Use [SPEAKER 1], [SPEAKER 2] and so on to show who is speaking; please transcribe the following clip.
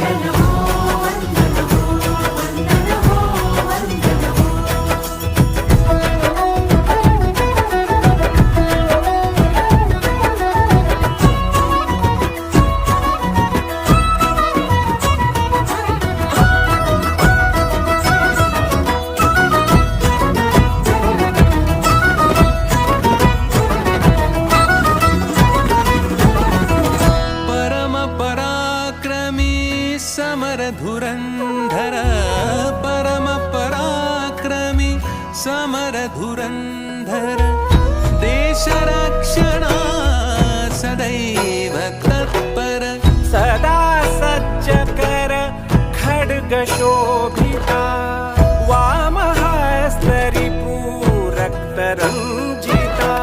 [SPEAKER 1] परमपराक्रमी समरधुरन्धर परमपराक्रमि समरधुरन्धर। देशरक्षणा सदैव तत्पर।
[SPEAKER 2] सदा सज्जकर खड्गशोभिता। वामहस्तरिपूरक्तरञ्जिता।